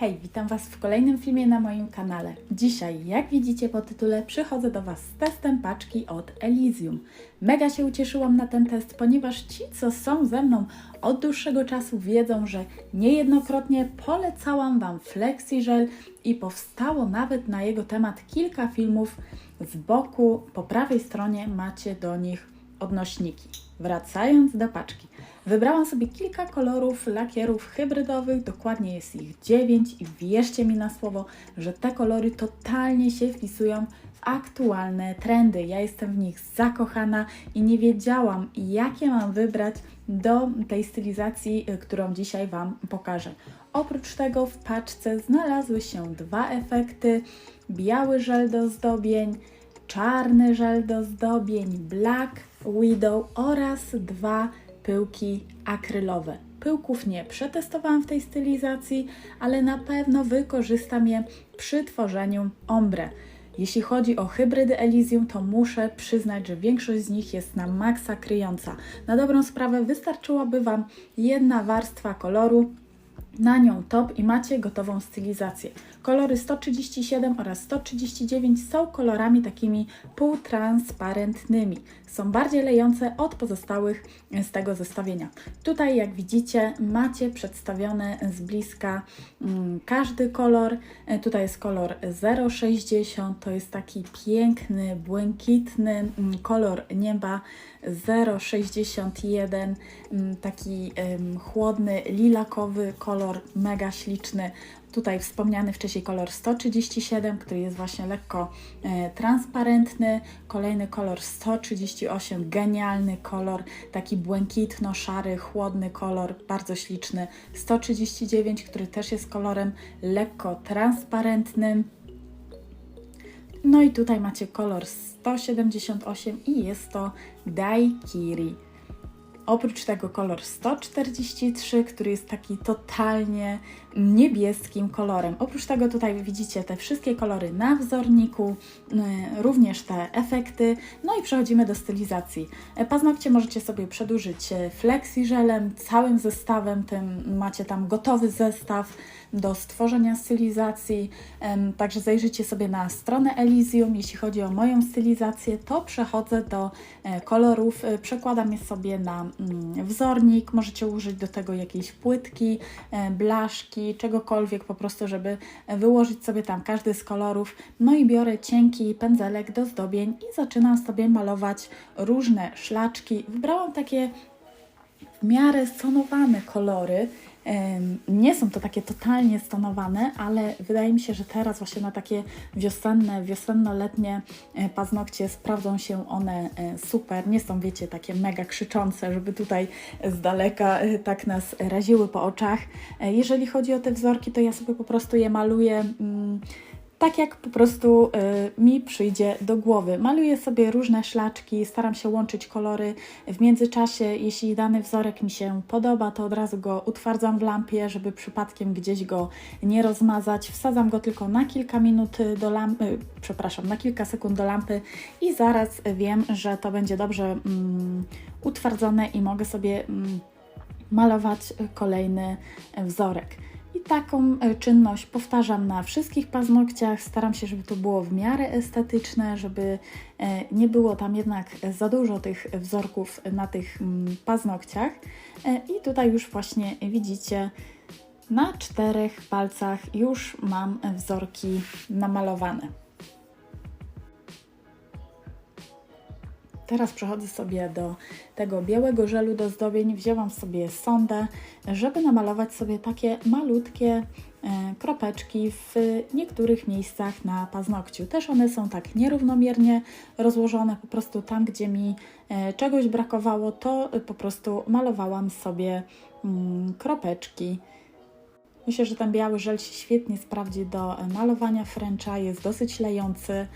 Hej, witam Was w kolejnym filmie na moim kanale. Dzisiaj, jak widzicie po tytule, przychodzę do Was z testem paczki od Elysium. Mega się ucieszyłam na ten test, ponieważ ci, co są ze mną od dłuższego czasu, wiedzą, że niejednokrotnie polecałam Wam FlexiGel i powstało nawet na jego temat kilka filmów. Z boku, po prawej stronie macie do nich odnośniki. Wracając do paczki. Wybrałam sobie kilka kolorów lakierów hybrydowych, dokładnie jest ich 9 i wierzcie mi na słowo, że te kolory totalnie się wpisują w aktualne trendy. Ja jestem w nich zakochana i nie wiedziałam, jakie mam wybrać do tej stylizacji, y, którą dzisiaj Wam pokażę. Oprócz tego w paczce znalazły się dwa efekty: biały żel do zdobień, czarny żel do zdobień, Black Widow oraz dwa pyłki akrylowe. Pyłków nie przetestowałam w tej stylizacji, ale na pewno wykorzystam je przy tworzeniu ombre. Jeśli chodzi o hybrydy Elysium, to muszę przyznać, że większość z nich jest na maksa kryjąca. Na dobrą sprawę wystarczyłaby Wam jedna warstwa koloru, na nią top i macie gotową stylizację. Kolory 137 oraz 139 są kolorami takimi półtransparentnymi. Są bardziej lejące od pozostałych z tego zestawienia. Tutaj, jak widzicie, macie przedstawione z bliska mm, każdy kolor. E, Tutaj jest kolor 060, to jest taki piękny, błękitny mm, kolor nieba 061, mm, taki chłodny, lilakowy kolor, mega śliczny. Tutaj wspomniany wcześniej kolor 137, który jest właśnie lekko e, transparentny. Kolejny kolor 138, genialny kolor, taki błękitno-szary, chłodny kolor, bardzo śliczny. 139, który też jest kolorem lekko transparentnym. No i tutaj macie kolor 178 i jest to Daikiri. Oprócz tego kolor 143, który jest taki totalnie niebieskim kolorem. Oprócz tego tutaj widzicie te wszystkie kolory na wzorniku, y, również te efekty. No i przechodzimy do stylizacji. E, Paznokcie możecie sobie przedłużyć e, flexi żelem, całym zestawem, tym macie tam gotowy zestaw do stworzenia stylizacji. Także zajrzyjcie sobie na stronę Elysium. Jeśli chodzi o moją stylizację, to przechodzę do e, kolorów, e, przekładam je sobie na mm, wzornik. Możecie użyć do tego jakiejś płytki, e, blaszki, czegokolwiek po prostu, żeby wyłożyć sobie tam każdy z kolorów. No i biorę cienki pędzelek do zdobień i zaczynam sobie malować różne szlaczki. Wybrałam takie w miarę stonowane kolory. Nie są to takie totalnie stonowane, ale wydaje mi się, że teraz właśnie na takie wiosenne, wiosenno-letnie e, paznokcie sprawdzą się one e, super. Nie są, wiecie, takie mega krzyczące, żeby tutaj z daleka e, tak nas raziły po oczach. Jeżeli chodzi o te wzorki, to ja sobie po prostu je maluję. Tak jak po prostu y, mi przyjdzie do głowy. Maluję sobie różne szlaczki, staram się łączyć kolory. W międzyczasie, jeśli dany wzorek mi się podoba, to od razu go utwardzam w lampie, żeby przypadkiem gdzieś go nie rozmazać. Wsadzam go tylko na kilka minut do lampy, przepraszam, na kilka sekund do lampy i zaraz wiem, że to będzie dobrze mm, utwardzone i mogę sobie mm, malować kolejny wzorek. I taką e, czynność powtarzam na wszystkich paznokciach. Staram się, żeby to było w miarę estetyczne, żeby e, nie było tam jednak za dużo tych wzorków na tych mm, paznokciach. E, I tutaj już właśnie widzicie, na czterech palcach już mam wzorki namalowane. Teraz przechodzę sobie do tego białego żelu do zdobień. Wzięłam sobie sondę, żeby namalować sobie takie malutkie e, kropeczki w niektórych miejscach na paznokciu. Też one są tak nierównomiernie rozłożone, po prostu tam, gdzie mi e, czegoś brakowało, to po prostu malowałam sobie mm, kropeczki. Myślę, że ten biały żel się świetnie sprawdzi do e, malowania fręcza, jest dosyć lejący,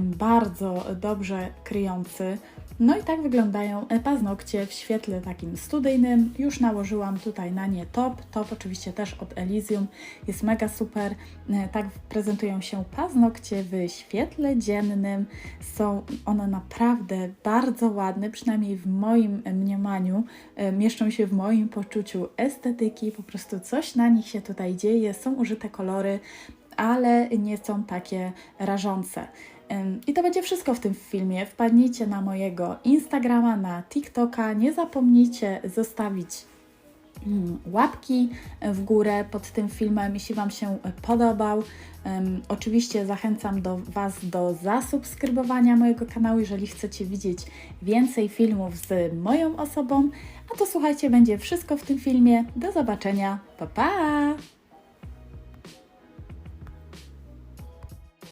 bardzo dobrze kryjący. No i tak wyglądają paznokcie w świetle takim studyjnym. Już nałożyłam tutaj na nie top. Top oczywiście też od Elysium. Jest mega super. E, Tak prezentują się paznokcie w świetle dziennym. Są one naprawdę bardzo ładne, przynajmniej w moim mniemaniu. E, Mieszczą się w moim poczuciu estetyki. Po prostu coś na nich się tutaj dzieje. Są użyte kolory, ale nie są takie rażące. I to będzie wszystko w tym filmie. Wpadnijcie na mojego Instagrama, na TikToka. Nie zapomnijcie zostawić mm, łapki w górę pod tym filmem, jeśli Wam się podobał. Oczywiście zachęcam do Was do zasubskrybowania mojego kanału, jeżeli chcecie widzieć więcej filmów z moją osobą. A to słuchajcie, będzie wszystko w tym filmie. Do zobaczenia. Pa pa!